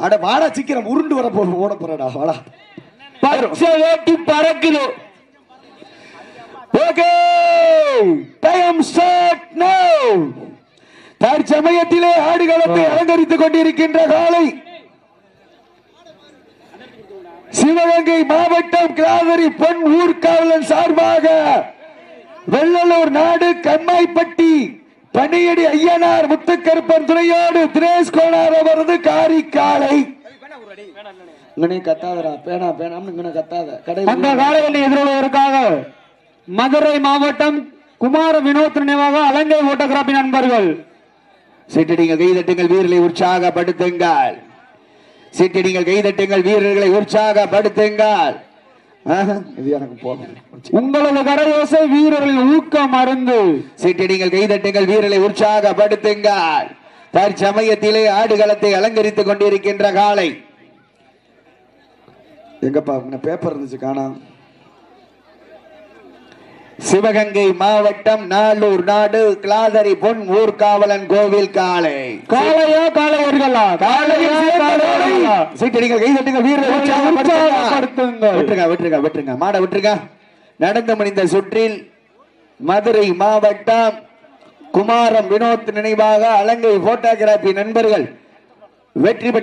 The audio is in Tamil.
அட வாடா சீக்கிரம் உருண்டு வர போ ஓட போறடா வாடா. பச்சை வேட்டி பறக்குது. ஓகே டைம் ஸ்டார்ட் நவ தற்சமயத்திலே ஆடுகளத்தை அலங்கரித்துக் கொண்டிருக்கின்ற காலை. சிவகங்கை மாவட்டம் கிராதரி பொன் ஊர்காவலன் சார்பாக வெள்ளலூர் நாடு கண்மாய்ப்பட்டி பனியடி ஐயனார் முத்துக்கருப்பன் துணையோடு தினேஷ் கோனார் அவரது காரிக்காலை இங்கனே கத்தாதடா பேனா பேனாம்னு இங்கன கத்தாத. கடை அந்த காலையில் எதிர்கொள்வதற்காக மதுரை மாவட்டம் குமார வினோத் நினைவாக அலங்கை போட்டோகிராபி நண்பர்கள். சிட்டடிங்கள் கைதட்டுங்கள் வீரர்களை உற்சாகப்படுத்துங்கள். சிட்டடிங்கள் கைதட்டுங்கள் வீரர்களை உற்சாகப்படுத்துங்கள். இது எனக்கு போதும். உங்களது கரயோசை வீரர்களின் ஊக்கம் மருந்து சிட்டடிங்கள் கைதட்டுங்கள் வீரர்களை உற்சாகப்படுத்துங்கள். தற்சமயத்திலே ஆடுகளத்தை அலங்கரித்துக் கொண்டிருக்கின்ற காலை. எங்கப்பா பேப்பர் இருந்துச்சு காணாம் சிவகங்கை மாவட்டம் நாளூர் நாடு கிளாதரி பொன் ஊர்காவலன் கோவில் காலை. காளையா காளையர்களா? காளையா வீரர்களை விட்டுருங்க விட்டுருங்க மாட விட்டுருங்க. நடந்து முடிந்த சுற்றில் மதுரை மாவட்டம் குமாரம் வினோத் நினைவாக அலங்கை போட்டோகிராபி நண்பர்கள் வெற்றி பெற்ற